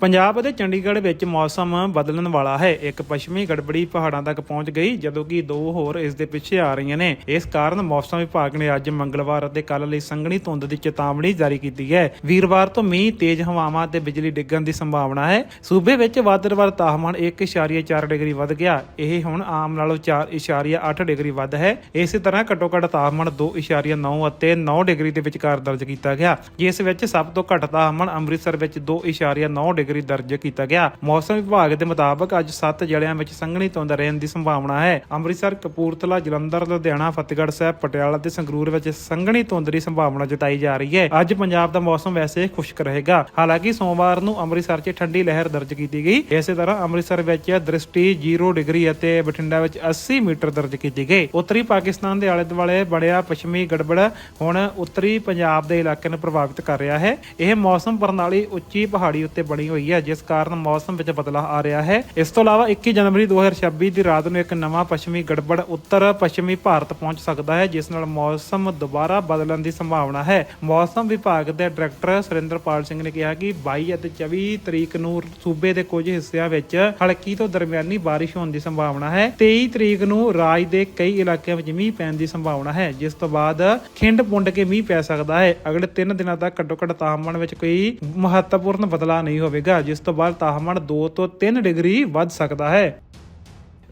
ਪੰਜਾਬ ਅਤੇ ਚੰਡੀਗੜ੍ਹ ਵਿੱਚ ਮੌਸਮ ਬਦਲਣ ਵਾਲਾ ਹੈ। ਇੱਕ ਪੱਛਮੀ ਗੜਬੜੀ ਪਹਾੜਾਂ ਤੱਕ ਪਹੁੰਚ ਗਈ, ਜਦੋਂ ਕਿ ਦੋ ਹੋਰ ਇਸ ਦੇ ਪਿੱਛੇ ਆ ਰਹੀਆਂ ਨੇ। ਇਸ ਕਾਰਨ ਮੌਸਮ ਵਿਭਾਗ ਨੇ ਅੱਜ ਮੰਗਲਵਾਰ ਅਤੇ ਕੱਲ੍ਹ ਲਈ ਸੰਘਣੀ ਧੁੰਦ ਦੀ ਚੇਤਾਵਨੀ ਜਾਰੀ ਕੀਤੀ ਹੈ। ਵੀਰਵਾਰ ਤੋਂ ਮੀਂਹ, ਤੇਜ਼ ਹਵਾਵਾਂ ਅਤੇ ਬਿਜਲੀ ਡਿੱਗਣ ਦੀ ਸੰਭਾਵਨਾ ਹੈ। ਸੂਬੇ ਵਿੱਚ ਵਾਦਰ ਤਾਪਮਾਨ 1.4 ਡਿਗਰੀ ਵੱਧ ਗਿਆ। ਇਹ ਹੁਣ ਆਮ ਨਾਲੋਂ 4.8 ਡਿਗਰੀ ਵੱਧ ਹੈ। ਇਸੇ ਤਰ੍ਹਾਂ ਘੱਟੋ ਘੱਟ ਤਾਪਮਾਨ 2.9 ਅਤੇ 9 ਡਿਗਰੀ ਦੇ ਵਿਚਕਾਰ ਦਰਜ ਕੀਤਾ ਗਿਆ। ਜਿਸ ਵਿੱਚ ਸਭ ਤੋਂ ਘੱਟ ਤਾਪਮਾਨ ਅੰਮ੍ਰਿਤਸਰ ਵਿੱਚ 2.9 ਡਿਗਰੀ ਦਰਜ ਕੀਤਾ ਗਿਆ। ਮੌਸਮ ਵਿਭਾਗ ਦੇ ਮੁਤਾਬਕ ਅੱਜ 7 ਜ਼ਿਲ੍ਹਿਆਂ ਵਿੱਚ ਸੰਘਣੀ ਧੁੰਦ ਰਹਿਣ ਦੀ ਸੰਭਾਵਨਾ ਹੈ। ਅੰਮ੍ਰਿਤਸਰ, ਕਪੂਰਥਲਾ, ਜਲੰਧਰ, ਲੁਧਿਆਣਾ, ਫਤਿਹਗੜ੍ਹ ਸਾਹਿਬ, ਪਟਿਆਲਾ ਤੇ ਸੰਗਰੂਰ ਵਿੱਚ ਸੰਘਣੀ ਧੁੰਦ ਦੀ ਸੰਭਾਵਨਾ ਜਤਾਈ ਜਾ ਰਹੀ ਹੈ। ਅੱਜ ਪੰਜਾਬ ਦਾ ਮੌਸਮ ਵੈਸੇ ਖੁਸ਼ਕ ਰਹੇਗਾ। ਹਾਲਾਂਕਿ ਸੋਮਵਾਰ ਨੂੰ ਅੰਮ੍ਰਿਤਸਰ 'ਚ ਠੰਡੀ ਲਹਿਰ ਦਰਜ ਕੀਤੀ ਗਈ। ਇਸੇ ਤਰ੍ਹਾਂ ਅੰਮ੍ਰਿਤਸਰ ਵਿੱਚ ਦ੍ਰਿਸ਼ਟੀ 0 ਡਿਗਰੀ ਅਤੇ ਬਠਿੰਡਾ ਵਿੱਚ 80 ਮੀਟਰ ਦਰਜ ਕੀਤੀ ਗਈ ਉੱਤਰੀ ਪਾਕਿਸਤਾਨ ਦੇ ਆਲੇ ਦੁਆਲੇ ਬੜਿਆ ਪੱਛਮੀ ਗੜਬੜ ਹੁਣ ਉੱਤਰੀ ਪੰਜਾਬ ਦੇ ਇਲਾਕੇ ਨੂੰ ਪ੍ਰਭਾਵਿਤ ਕਰ ਰਿਹਾ ਹੈ। ਇਹ ਮੌਸਮ ਪ੍ਰਣਾਲੀ ਉੱਚੀ ਪਹਾੜੀ ਉੱਤੇ ਬਣੀ ਹੋਈ ਹੈ, ਜਿਸ ਕਾਰਨ ਮੌਸਮ ਵਿੱਚ ਬਦਲਾਅ ਆ ਰਿਹਾ ਹੈ। ਇਸ ਤੋਂ ਇਲਾਵਾ 21 ਜਨਵਰੀ 2026 ਦੀ ਰਾਤ ਨੂੰ ਇੱਕ ਨਵਾਂ ਪੱਛਮੀ ਗੜਬੜ ਉੱਤਰ ਪੱਛਮੀ ਭਾਰਤ ਪਹੁੰਚ ਸਕਦਾ ਹੈ, ਜਿਸ ਨਾਲ ਮੌਸਮ ਦੁਬਾਰਾ ਬਦਲਣ ਦੀ ਸੰਭਾਵਨਾ ਹੈ। ਮੌਸਮ ਵਿਭਾਗ ਦੇ ਡਾਇਰੈਕਟਰ ਸੁਰਿੰਦਰਪਾਲ ਸਿੰਘ ਨੇ ਕਿਹਾ ਕਿ 22 ਅਤੇ 24 ਤਰੀਕ ਨੂੰ ਸੂਬੇ ਦੇ ਕੁਝ ਹਿੱਸਿਆਂ ਵਿੱਚ ਹਲਕੀ ਤੋਂ ਦਰਮਿਆਨੀ ਬਾਰਿਸ਼ ਹੋਣ ਦੀ ਸੰਭਾਵਨਾ ਹੈ। 23 ਤਰੀਕ ਨੂੰ ਰਾਜ ਦੇ ਕਈ ਇਲਾਕਿਆਂ ਵਿੱਚ ਮੀਂਹ ਪੈਣ ਦੀ ਸੰਭਾਵਨਾ ਹੈ, ਜਿਸ ਤੋਂ ਬਾਅਦ ਖਿੰਡ ਪੁੰਡ ਕੇ ਮੀਂਹ ਪੈ ਸਕਦਾ ਹੈ। ਅਗਲੇ 3 ਦਿਨਾਂ ਤੱਕ ਘੱਟੋ ਘੱਟ ਤਾਪਮਾਨ ਵਿੱਚ ਕੋਈ ਮਹੱਤਵਪੂਰਨ ਬਦਲਾਅ ਨਹੀਂ ਹੋਵੇਗਾ। ਜਿਸ ਤੋਂ ਬਾਅਦ ਤਾਪਮਾਨ 2 ਤੋਂ 3 ਡਿਗਰੀ ਵੱਧ ਸਕਦਾ ਹੈ।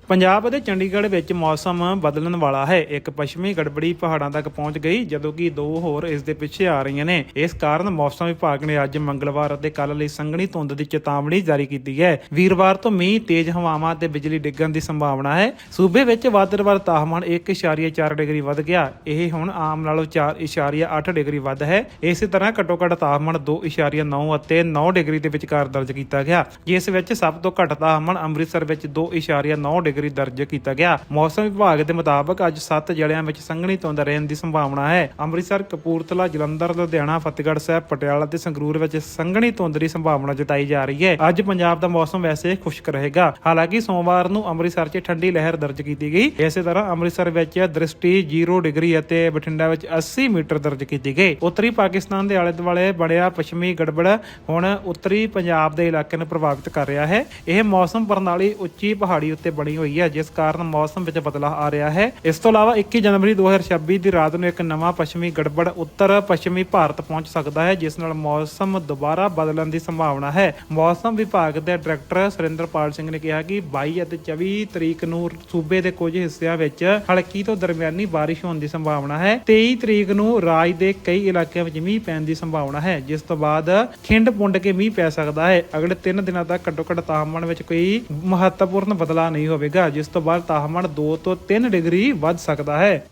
ਪੰਜਾਬ ਅਤੇ ਚੰਡੀਗੜ੍ਹ ਵਿੱਚ ਮੌਸਮ ਬਦਲਣ ਵਾਲਾ ਹੈ। ਇੱਕ ਪੱਛਮੀ ਗੜਬੜੀ ਪਹਾੜਾਂ ਤੱਕ ਪਹੁੰਚ ਗਈ, ਜਦੋਂ ਕਿ ਦੋ ਹੋਰ ਇਸ ਦੇ ਪਿੱਛੇ ਆ ਰਹੀਆਂ ਨੇ। ਇਸ ਕਾਰਨ ਮੌਸਮ ਵਿਭਾਗ ਨੇ ਅੱਜ ਮੰਗਲਵਾਰ ਅਤੇ ਕੱਲ੍ਹ ਲਈ ਸੰਘਣੀ ਧੁੰਦ ਦੀ ਚੇਤਾਵਨੀ ਜਾਰੀ ਕੀਤੀ ਹੈ। ਵੀਰਵਾਰ ਤੋਂ ਮੀਂਹ, ਤੇਜ਼ ਹਵਾਵਾਂ ਅਤੇ ਬਿਜਲੀ ਡਿੱਗਣ ਦੀ ਸੰਭਾਵਨਾ ਹੈ। ਸੂਬੇ ਵਿੱਚ ਵਾਦਰ ਤਾਪਮਾਨ 1.4 ਡਿਗਰੀ ਵੱਧ ਗਿਆ। ਇਹ ਹੁਣ ਆਮ ਨਾਲੋਂ 4.8 ਡਿਗਰੀ ਵੱਧ ਹੈ। ਇਸੇ ਤਰ੍ਹਾਂ ਘੱਟੋ ਘੱਟ ਤਾਪਮਾਨ 2.9 ਅਤੇ 9 ਡਿਗਰੀ ਦੇ ਵਿਚਕਾਰ ਦਰਜ ਕੀਤਾ ਗਿਆ। ਜਿਸ ਵਿੱਚ ਸਭ ਤੋਂ ਘੱਟ ਤਾਪਮਾਨ ਅੰਮ੍ਰਿਤਸਰ ਵਿੱਚ 2.9 ਡਿਗਰੀ ਦਰਜ ਕੀਤਾ ਗਿਆ। ਮੌਸਮ ਵਿਭਾਗ ਦੇ ਮੁਤਾਬਕ ਅੱਜ 7 ਜ਼ਿਲ੍ਹਿਆਂ ਵਿੱਚ ਸੰਘਣੀ ਧੁੰਦ ਰਹਿਣ ਦੀ ਸੰਭਾਵਨਾ ਹੈ। ਅੰਮ੍ਰਿਤਸਰ, ਕਪੂਰਥਲਾ, ਜਲੰਧਰ, ਲੁਧਿਆਣਾ, ਫਤਿਹਗੜ੍ਹ ਸਾਹਿਬ, ਪਟਿਆਲਾ ਤੇ ਸੰਗਰੂਰ ਵਿੱਚ ਸੰਘਣੀ ਧੁੰਦ ਦੀ ਸੰਭਾਵਨਾ ਜਤਾਈ ਜਾ ਰਹੀ ਹੈ। ਅੱਜ ਪੰਜਾਬ ਦਾ ਮੌਸਮ ਵੈਸੇ ਖੁਸ਼ਕ ਰਹੇਗਾ। ਹਾਲਾਂਕਿ ਸੋਮਵਾਰ ਨੂੰ ਅੰਮ੍ਰਿਤਸਰ 'ਚ ਠੰਡੀ ਲਹਿਰ ਦਰਜ ਕੀਤੀ ਗਈ। ਇਸੇ ਤਰ੍ਹਾਂ ਅੰਮ੍ਰਿਤਸਰ ਵਿੱਚ ਦ੍ਰਿਸ਼ਟੀ 0 ਡਿਗਰੀ ਅਤੇ ਬਠਿੰਡਾ ਵਿੱਚ 80 ਮੀਟਰ ਦਰਜ ਕੀਤੀ ਗਈ। ਉੱਤਰੀ ਪਾਕਿਸਤਾਨ ਦੇ ਆਲੇ ਦੁਆਲੇ ਬਣਿਆ ਪੱਛਮੀ ਗੜਬੜ ਹੁਣ ਉੱਤਰੀ ਪੰਜਾਬ ਦੇ ਇਲਾਕੇ ਨੂੰ ਪ੍ਰਭਾਵਿਤ ਕਰ ਰਿਹਾ ਹੈ। ਇਹ ਮੌਸਮ ਪ੍ਰਣਾਲੀ ਉੱਚੀ ਪਹਾੜੀ ਉੱਤੇ ਬਣੀ ਹੋਈ ਹੈ, ਜਿਸ ਕਾਰਨ ਮੌਸਮ ਵਿੱਚ ਬਦਲਾਅ ਆ ਰਿਹਾ ਹੈ। ਇਸ ਤੋਂ ਇਲਾਵਾ 21 ਜਨਵਰੀ 2026 ਦੀ ਰਾਤ ਨੂੰ ਇੱਕ ਨਵਾਂ ਪੱਛਮੀ ਗੜਬੜ ਉੱਤਰ ਪੱਛਮੀ ਭਾਰਤ ਪਹੁੰਚ ਸਕਦਾ ਹੈ, ਜਿਸ ਨਾਲ ਮੌਸਮ ਦੁਬਾਰਾ ਬਦਲਣ ਦੀ ਸੰਭਾਵਨਾ ਹੈ। ਮੌਸਮ ਵਿਭਾਗ ਦੇ ਡਾਇਰੈਕਟਰ ਸੁਰਿੰਦਰਪਾਲ ਸਿੰਘ ਨੇ ਕਿਹਾ ਕਿ 22 ਅਤੇ 24 ਤਰੀਕ ਨੂੰ ਸੂਬੇ ਦੇ ਕੁਝ ਹਿੱਸਿਆਂ ਵਿੱਚ ਹਲਕੀ ਤੋਂ ਦਰਮਿਆਨੀ ਬਾਰਿਸ਼ ਹੋਣ ਦੀ ਸੰਭਾਵਨਾ ਹੈ। 23 ਤਰੀਕ ਨੂੰ ਰਾਜ ਦੇ ਕਈ ਇਲਾਕਿਆਂ ਵਿੱਚ ਮੀਂਹ ਪੈਣ ਦੀ ਸੰਭਾਵਨਾ ਹੈ, ਜਿਸ ਤੋਂ ਬਾਅਦ ਖਿੰਡ ਪੁੰਡ ਕੇ ਮੀਂਹ ਪੈ ਸਕਦਾ ਹੈ। ਅਗਲੇ 3 ਦਿਨਾਂ ਤੱਕ ਘੱਟੋ ਘੱਟ ਤਾਪਮਾਨ ਵਿੱਚ ਕੋਈ ਮਹੱਤਵਪੂਰਨ ਬਦਲਾਅ ਨਹੀਂ ਹੋਵੇਗਾ। ਜਿਸ ਤੋਂ ਬਾਅਦ ਤਾਪਮਾਨ 2 ਤੋਂ 3 ਡਿਗਰੀ ਵੱਧ ਸਕਦਾ ਹੈ।